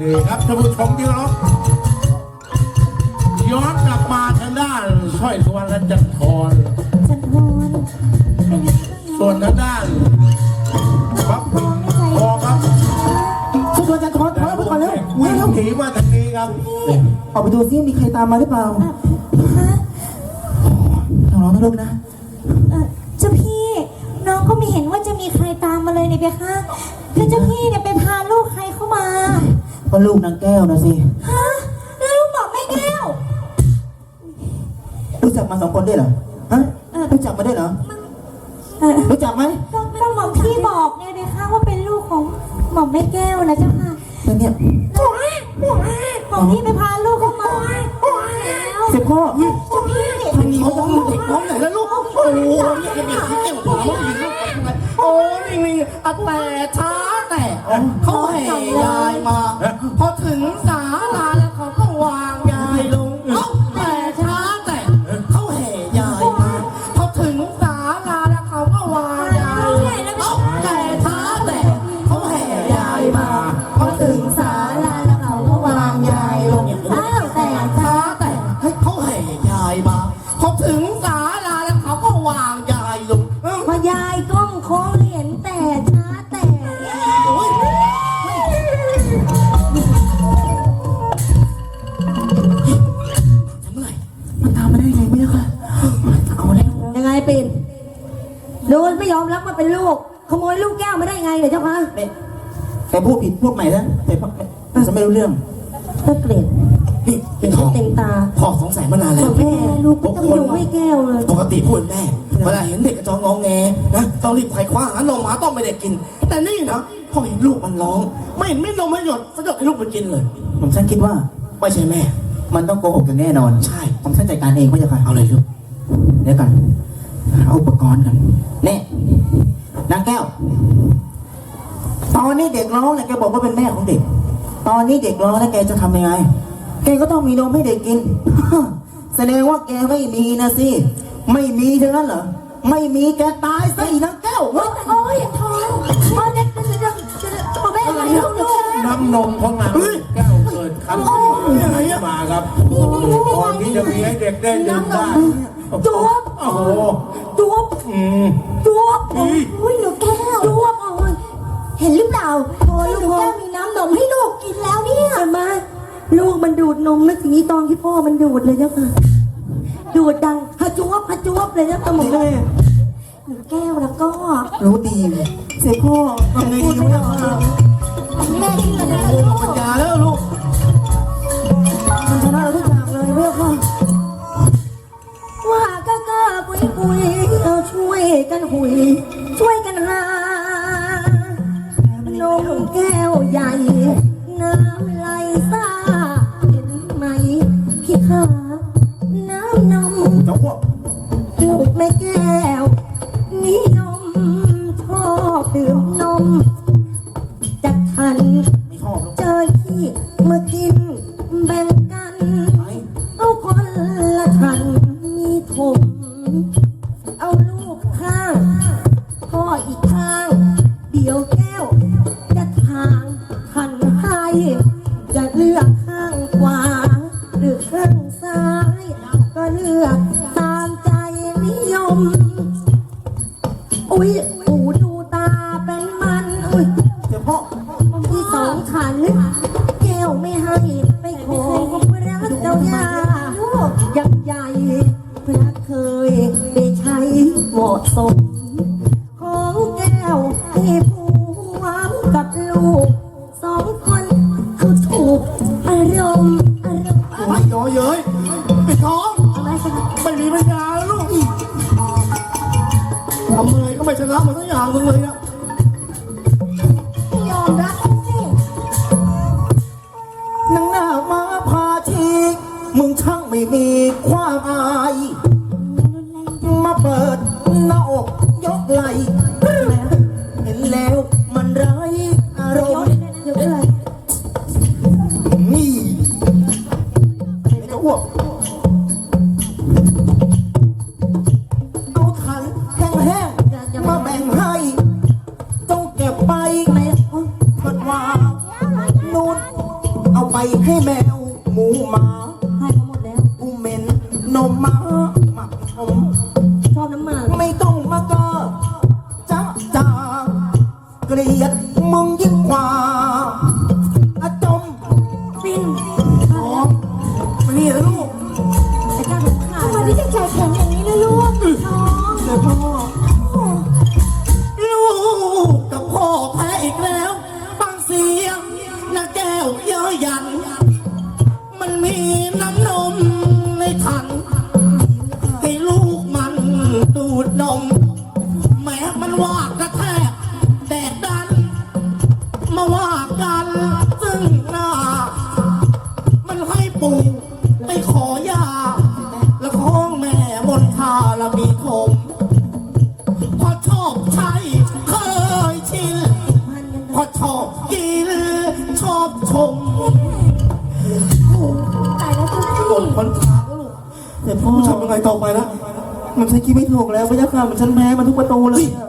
นี่ครับท่านผู้ชมที่เคารพย้อนกลับมาทางด้านสร้อยสุวรรณจันทรจันทรเป็นไงบ้างส่วนทางด้านบัฟฟินทองครับช่วยตัวจันทร์ถอยออกไปก่อนเร็ววิ่เร็งวหนีมาทางนี้ครับออกไปดูซิมีใครตามมาหรือเปล่าฮะน้องๆนะลูกนะเอ่อเจ้าพี่น้องก็ไม่เห็นว่าจะมีใครตามมาเลยเนี่ยเบียค่ะแล้วเจ้าพี่เนี่ยไปพาลูกใครเข้ามา ก็ลูกนางแก้วนะสิฮะแล้วลูกบอกแม่แก้ว รู้จักมาสองคนด้วยเหรอฮะรู้จักมาด้วยเหรอเออรู้จักไหมก็ก็หม่อมพี่บอกเนี่ยเบียค่ะว่าเป็นลูกของหม่อมแม่แก้วนะเจ้าค่ะแล้วเนี่ยหม่อมพี่ไปพาลูกเข้ามาแล้วเสร็จพ่อเจ้าพี่ทางนี้เขาต้องเด็กน้องไหนแล้วลูก โอ้โหเนี่ยจะมีที่เก่งกว่าน้องหญิงลูกทำไมโอ้นี่นี่อะแต่ช้าแต่เขา ถึงศาลาแล้วเขาก็วางยายลงเอ้าพอยายก้มโค้งเห็นแต่ช้าแต่โอ้ยเมื่อไรมันตามมาได้ไงไม่รู้ค่ะเอาแล้วยังไงปิ่นโดนไม่ยอมรับว่าเป็นลูก ขโมยลูกแก้วมาได้ไงเนี่ยเจ้าคะเนี่ยแกพูดผิดพูดใหม่นะแต่พ่อน่าจะไม่รู้เรื่องถ้าเกลียด เห็นทองเต็มตาพ่อสงสัยมานานแล้วแม่ลูกต้องอยู่ให้แก้วเลยปกติพูดแม่เวลาเห็นเด็กกระจองงองแงนะต้องรีบไขว่คว้าหานมหาต้มไม่ได้กิน แต่นี่นะพอเห็นลูกมันร้อง ไม่เห็นไม่นมไม่หยดสะดอกให้ลูกมันกินเลย ผมฉันคิดว่าไม่ใช่แม่ มันต้องโกหกกันแน่นอน ใช่ ผมฉันจัดการเองไม่ใช่ค่ะเอาเลยลูกเดี๋ยวกันเอาอุปกรณ์กันแน่นางแก้ว ตอนนี้เด็กร้องเนี่ยแกบอกว่าเป็นแม่ของเด็ก ตอนนี้เด็กร้องแล้วแกจะทำยังไง แกก็ต้องมีนมให้เด็กกิน แสดงว่าแกไม่มีนะสิ ไม่มีเท่านั้นเหรอ ไม่มีแกตายซะอีนางแก้วเว้ยโอ้ยทองโอ้ยเด็กเด็กเด็กเด็กแม่อะไรลูกลูกน้ำนมของนางแก้วเกิดคันมาครับก่อนที่จะมีให้เด็กได้ดื่มได้จ๊วบโอ้โหจ๊วบอืมจ๊วบโอ้ยหนูแก้วจ๊วบโอ้ยเห็นหรือเปล่าพอลูกแก้วมีน้ำนมให้ลูกกินแล้วเนี่ยมา ลูกมันดูดนมนึกถึงอีตอนที่พ่อมันดูดเลยเจ้าค่ะ ดูดดังฮะจ๊วบฮะจ๊วบเลยเจ้าค่ะหมดเลยหนูแก้วแล้วก็รู้ดีเสียพ่อทำไงดีวะแม่กินอะไรโอ้ลูกปัญญาแล้วลูกมันชนะเราทุกอย่างเลยเว้ยพ่อว่าก็ก็ปุยปุยเอาช่วยกันหุย ช่วยกันหาน จากทันไม่ชอบลูกเจอที่มากินแบ่งกัน ไปเอาคนละทันมีถมเอาลูกข้างพ่ออีกข้าง เดี๋ยวแก้ว จะทางทันให้จะเลือกข้างขวาหรือข้างซ้าย ก็เลือกตามใจนิยม อุ้ย ระเจ้าย่ายังใหญ่พระเคยได้ใช้เหมาะสม ของแก้วที่ผัวกับลูกสองคนคือถูกอารมณ์อารมณ์ไม่ย้อเย้ยไอ้ท้องอะไรกันไม่มีปัญญาแล้วลูกทำอะไรก็ไม่ชนะมันสักอย่างหนึงเลยอะ ให้แมวหมูหมาให้มาหมดแล้ว กูเหม็นนมหมาหมักนมชอบน้ำหมากไม่ต้องมาก็จ้าจ้าเกลียดมึงยิ่งกว่า นมแม้มันว่ากระแทกแดกดัน มาว่ากันซึ่งหน้า มันให้ปู่ไปขอยา แล้วของแม่บนทาละมีคมพอชอบใช้เคยชินพันกันพอชอบกินชอบชมตายแล้วทุกกที่ดคนทางแล้วลูกแต่พ่อทำยังไงต่อไปละ มันใช้คิดไม่ถูกแล้วพระยาค่ะมันฉันแพ้มันทุกประตูเลยอะ